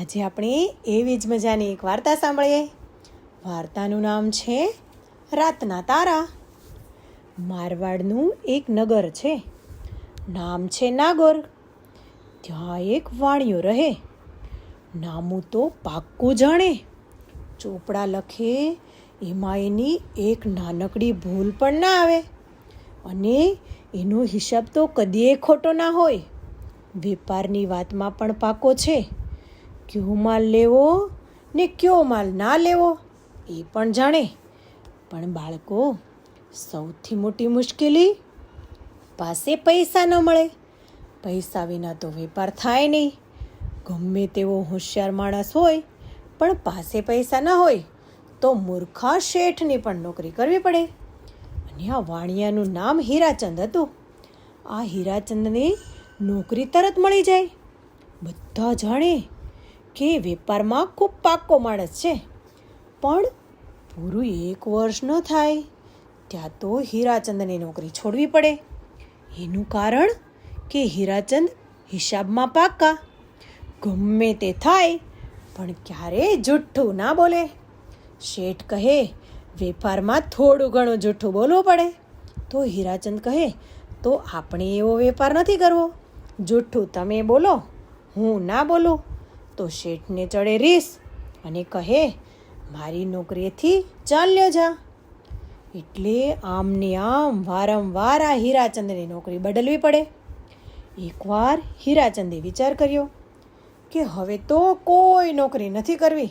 આજે આપણે એવી જ મજાની એક વાર્તા સાંભળીએ. વાર્તાનું નામ છે રાતના તારા. મારવાડનું એક નગર છે. નામ છે નાગોર. ત્યાં એક વાણિયો રહે. નામું તો પાક્કું જાણે. ચોપડા લખે, એમાં એની એક નાનકડી ભૂલ પણ ના આવે. અને એનો હિસાબ તો કદીએ ખોટો ના હોય. વેપારની વાતમાં પણ પાકો છે. કયો માલ લેવો ને કયો માલ ના લેવો, એ પણ જાણે. પણ બાળકો, સૌથી મોટી મુશ્કેલી, પાસે પૈસા ન મળે. પૈસા વિના તો વેપાર થાય નહીં. ગમે તેવો હોશિયાર માણસ હોય, પણ પાસે પૈસા ન હોય, તો મૂર્ખા શેઠની પણ નોકરી કરવી પડે. અને આ વાણિયાનું નામ હીરાચંદ હતું. આ હીરાચંદને નોકરી તરત મળી જાય. બધા જાણે કે વેપારમાં ખૂબ પાક્કો માણસ છે. પણ પૂરું એક વર્ષ ન થાય, ત્યાં તો હીરાચંદની નોકરી છોડવી પડે. એનું કારણ કે હીરાચંદ હિસાબમાં પાક્કા. ગમે તે થાય, પણ ક્યારેય જુઠ્ઠું ના બોલે. શેઠ કહે, વેપારમાં થોડું ઘણું જુઠ્ઠું બોલવું પડે. તો હીરાચંદ કહે, તો આપણે એવો વેપાર નથી કરવો. જુઠ્ઠું તમે બોલો, હું ના બોલું. તો શેઠને ચડે રીસ અને કહે, મારી નોકરીએથી ચાલ્યો જા. એટલે આમને આમ વારંવાર આ હીરાચંદની નોકરી બદલવી પડે. એકવાર હીરાચંદે વિચાર કર્યો કે હવે તો કોઈ નોકરી નથી કરવી.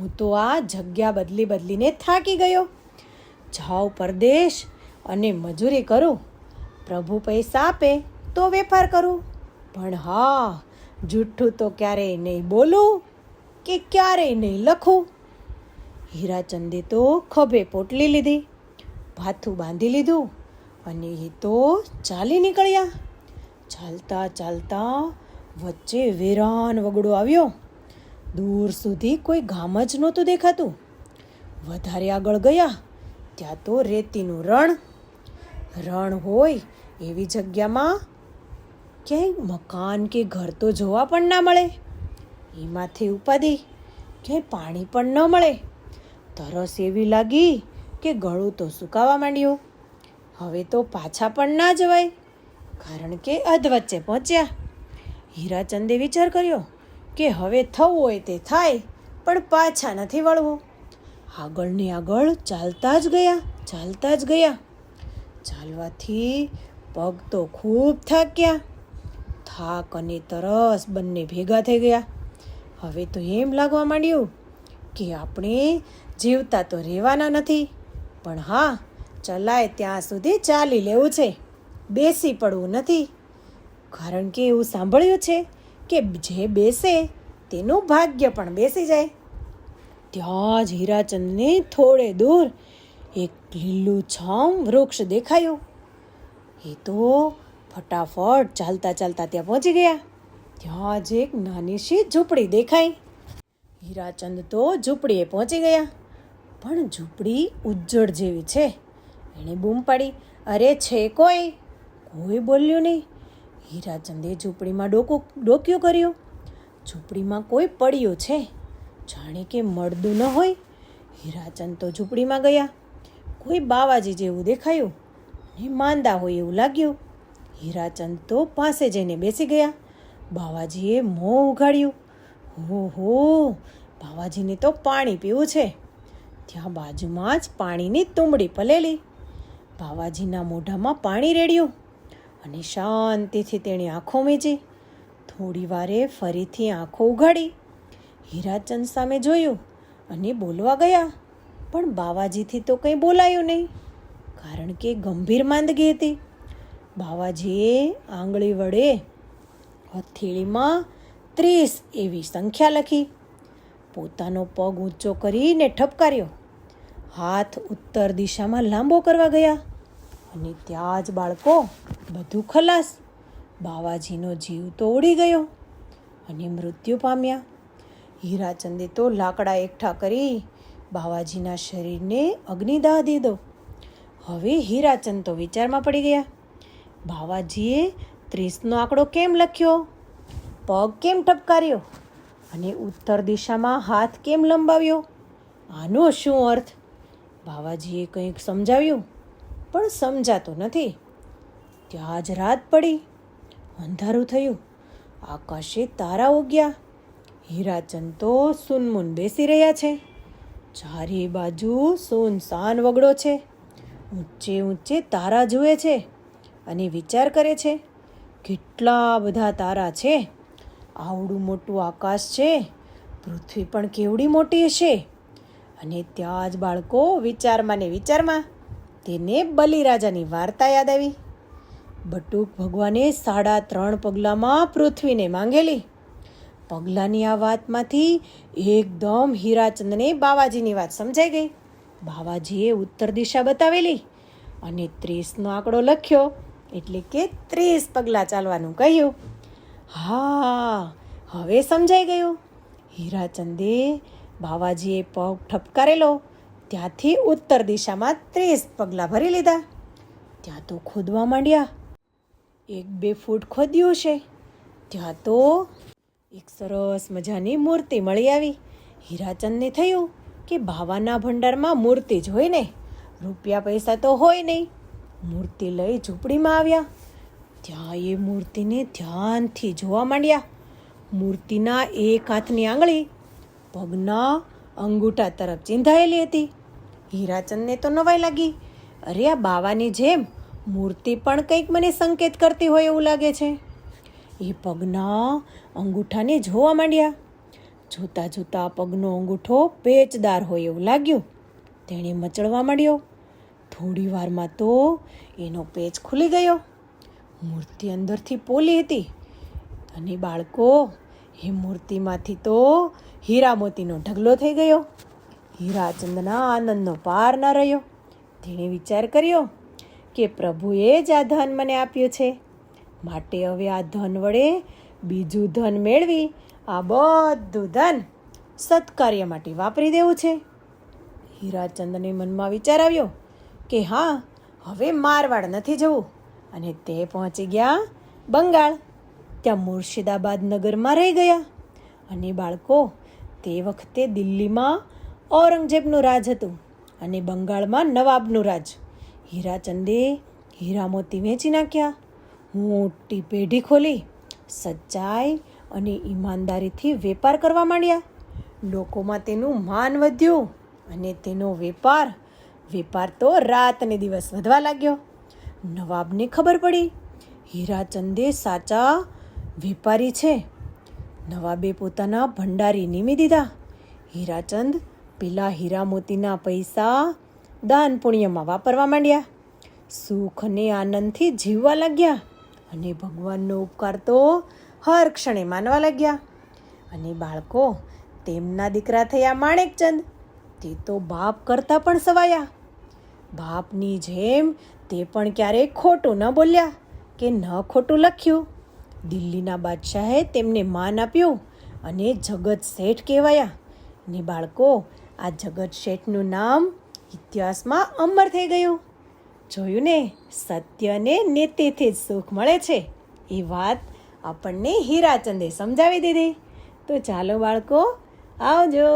હું તો આ જગ્યા બદલી બદલીને થાકી ગયો. જાઉં પરદેશ અને મજૂરી કરું. પ્રભુ પૈસા આપે તો વેપાર કરું. પણ હા જુઠ્ઠું તો ક્યારેય નહીં બોલું કે ક્યારેય નહીં લખું? હીરાચંદે તો ખભે પોટલી લીધી, ભાથું બાંધી લીધું અને એ તો ચાલી નીકળ્યા. ચાલતા ચાલતા વચ્ચે વેરાન વગડો આવ્યો. દૂર સુધી કોઈ ગામ જ નહોતું દેખાતું. વધારે આગળ ગયા, ત્યાં તો રેતીનું રણ. રણ હોય એવી જગ્યામાં ક્યાંય મકાન કે ઘર તો જોવા પણ ના મળે. એમાંથી ઉપાધિ, ક્યાંય પાણી પણ ન મળે. તરસ એવી લાગી કે ગળું તો સુકાવા માંડ્યું. હવે તો પાછા પણ ના જવાય, કારણ કે અધવચ્ચે પહોંચ્યા. હીરાચંદે વિચાર કર્યો કે હવે થવું હોય તે થાય, પણ પાછા નથી વળવું. આગળને આગળ ચાલતા જ ગયા, ચાલતા જ ગયા. ચાલવાથી પગ તો ખૂબ થાક્યા. થાક અને તરસ બંને ભેગા થઈ ગયા. હવે તો એમ લાગવા માંડ્યું કે આપણે જીવતા તો રહેવાના નથી, પણ હા, ચલાય ત્યાં સુધી ચાલી લેવું છે, બેસી પડવું નથી. કારણ કે એવું સાંભળ્યું છે કે જે બેસે તેનું ભાગ્ય પણ બેસી જાય. ત્યાં જ હીરાચંદને થોડે દૂર એક લીલું છામ વૃક્ષ દેખાયું. એ તો ફટાફટ ચાલતા ચાલતા ત્યાં પહોંચી ગયા. ત્યાં જ એક નાની સી ઝૂંપડી દેખાઈ. હીરાચંદ તો ઝૂંપડીએ પહોંચી ગયા. પણ ઝૂંપડી ઉજ્જડ જેવી છે. એણે બૂમ પાડી, અરે છે કોઈ? કોઈ બોલ્યું નહીં. હીરાચંદે ઝૂંપડીમાં ડોકું, ડોક્યું કર્યું. ઝૂંપડીમાં કોઈ પડ્યું છે. જાણે કે મળદું ન હોય. હીરાચંદ તો ઝૂંપડીમાં ગયા. કોઈ બાવાજી જેવું દેખાયું. ને માંદા હોય એવું લાગ્યું. હીરાચંદ તો પાસે જઈને બેસી ગયા. બાવાજીએ મોં ઉઘાડ્યું. હો હો, બાવાજીને તો પાણી પીવું છે. ત્યાં બાજુમાં જ પાણીની તુંબડી પલેલી. બાવાજીના મોઢામાં પાણી રેડ્યું અને શાંતિથી તેણે આંખો મીજી થોડી વારે ફરીથી આંખો ઉઘાડી. હીરાચંદ સામે જોયું અને બોલવા ગયા. પણ બાવાજીથી તો કંઈ બોલાયું નહીં. કારણ કે ગંભીર માંદગી હતી. બાવાજીએ આંગળી વડે હથેળીમાં ત્રીસ એવી સંખ્યા લખી. પોતાનો પગ ઊંચો કરીને ઠપકાર્યો. હાથ ઉત્તર દિશામાં લાંબો કરવા ગયા. અને ત્યાં જ બાળકો બધું ખલાસ. બાવાજીનો જીવ તો ઉડી ગયો અને મૃત્યુ પામ્યા. હીરાચંદે તો લાકડા એકઠા કરી બાવાજીના શરીરને અગ્નિદાહ દીધો. હવે હીરાચંદ તો વિચારમાં પડી ગયા. બાવાજીએ ત્રીસનો આંકડો કેમ લખ્યો? પગ કેમ ઠપકાર્યો? અને ઉત્તર દિશામાં હાથ કેમ લંબાવ્યો? આનો શું અર્થ? બાવાજીએ કંઈક સમજાવ્યું, પણ સમજાતું નથી. ત્યાં જ રાત પડી, અંધારું થયું. આકાશે તારા ઉગ્યા. હીરાચંદ તો સુનમુન બેસી રહ્યા છે. ચારે બાજુ સુનસાન વગડો છે. ઊંચે ઊંચે તારા જુએ છે. અને વિચાર કરે છે, કેટલા બધા તારા છે? આવડું મોટું આકાશ છે, પૃથ્વી પણ કેવડી મોટી હશે અને ત્યાં જ બાળકો વિચારમાં ને વિચારમાં તેને બલિરાજાની વાર્તા યાદ આવી. બટુક ભગવાને સાડા ત્રણ પગલામાં પૃથ્વીને માંગેલી. પગલાંની આ વાતમાંથી એકદમ હીરાચંદને બાવાજીની વાત સમજાઈ ગઈ. બાવાજીએ ઉત્તર દિશા બતાવેલી અને ત્રીસનો આંકડો લખ્યો. એટલે કે ત્રીસ પગલાં ચાલવાનું કહ્યું. હા, હવે સમજાઈ ગયું. હીરાચંદે બાવાજીએ પગ ઠપકારેલો. ત્યાંથી ઉત્તર દિશામાં ત્રીસ પગલાં ભરી લીધા. ત્યાં તો ખોદવા માંડ્યા. એક બે ફૂટ ખોદ્યું છે. ત્યાં તો એક સરસ મજાની મૂર્તિ મળી આવી. હીરાચંદને થયું કે ભાવાના ભંડારમાં મૂર્તિ જ હોય ને. રૂપિયા પૈસા તો હોય નહીં. મૂર્તિ લઈ ઝૂંપડીમાં આવ્યા. ત્યાં એ મૂર્તિને ધ્યાનથી જોવા માંડ્યા. મૂર્તિના એક હાથની આંગળી પગના અંગૂઠા તરફ ચીંધાયેલી હતી. હીરાચંદને તો નવાઈ લાગી. અરે, આ બાવાની જેમ મૂર્તિ પણ કંઈક મને સંકેત કરતી હોય એવું લાગે છે. એ પગના અંગૂઠાને જોવા માંડ્યા. જોતા જોતા પગનો અંગૂઠો પેચદાર હોય એવું લાગ્યું. તેણે મચળવા માંડ્યો. થોડી વારમાં તો એનો પેચ ખુલી ગયો. મૂર્તિ અંદરથી પોલી હતી અને બાળકો, એ મૂર્તિમાંથી તો હીરા મોતીનો ઢગલો થઈ ગયો. હીરાચંદના આનંદનો પાર ન રહ્યો. તેણે વિચાર કર્યો કે પ્રભુએ જ આ ધન મને આપ્યું છે. માટે હવે આ ધન વડે બીજું ધન મેળવી આ બધું ધન સત્કાર્ય માટે વાપરી દેવું છે. હીરાચંદને મનમાં વિચાર આવ્યો કે હા, હવે મારવાડ નથી જવું. અને તે પહોંચી ગયા બંગાળ. ત્યાં મુર્શિદાબાદ નગરમાં રહી ગયા. અને બાળકો, તે વખતે દિલ્હીમાં ઔરંગઝેબનું રાજ હતું અને બંગાળમાં નવાબનું રાજ. હીરાચંદે હીરા મોતી વેચી નાખ્યા. મોટી પેઢી ખોલી, સચ્ચાઈ અને ઈમાનદારીથી વેપાર કરવા માંડ્યા. લોકોમાં તેનું માન વધ્યું અને તેનો વેપાર વેપાર તો રાત અને દિવસ વધવા લાગ્યો. નવાબને ખબર પડી, હીરાચંદે સાચા વેપારી છે. નવાબે પોતાના ભંડારી નિમી દીધા. હીરાચંદ પેલા હીરા મોતીના પૈસા દાન પુણ્યમાં વાપરવા માંડ્યા. સુખ અને આનંદથી જીવવા લાગ્યા અને ભગવાનનો ઉપકાર તો હર ક્ષણે માનવા લાગ્યા. અને બાળકો, તેમના દીકરા થયા માણેકચંદ, તે તો બાપ કરતાં પણ સવાયા. બાપની જેમ તે પણ ક્યારેય ખોટું ન બોલ્યા કે ન ખોટું લખ્યું. દિલ્હીના બાદશાહે તેમને માન આપ્યું અને જગત શેઠ કહેવાયા. ને બાળકો, આ જગત શેઠનું નામ ઇતિહાસમાં અમર થઈ ગયું. જોયું ને સત્યને નેતેથી જ સુખ મળે છે. એ વાત આપણને હીરાચંદે સમજાવી દીધી. તો ચાલો બાળકો, આવજો.